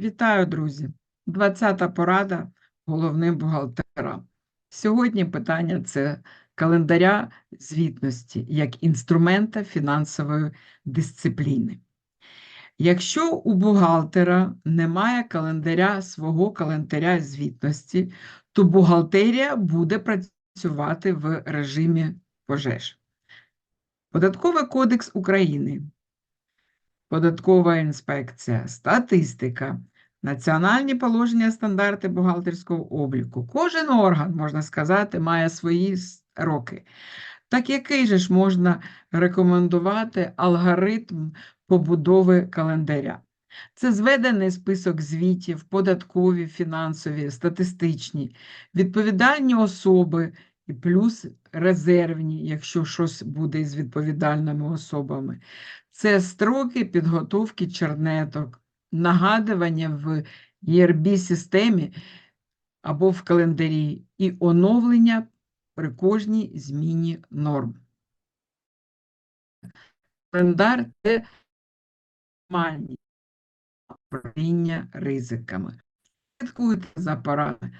Вітаю, друзі! 20-та порада головним бухгалтерам. Сьогодні питання це календаря звітності як інструмента фінансової дисципліни. Якщо у бухгалтера немає календаря свого календаря звітності, то бухгалтерія буде працювати в режимі пожеж. Податковий кодекс України Податкова інспекція, статистика, національні положення, стандарти бухгалтерського обліку. Кожен орган, можна сказати, має свої роки. Так який же ж можна рекомендувати алгоритм побудови календаря? Це зведений список звітів, податкові, фінансові, статистичні, відповідальні особи і плюс резервні, якщо щось буде із відповідальними особами. Це строки підготовки чернеток, нагадування в ERB-системі або в календарі і оновлення при кожній зміні норм. Календар це нормальні управління ризиками. Слідкуйте за порадами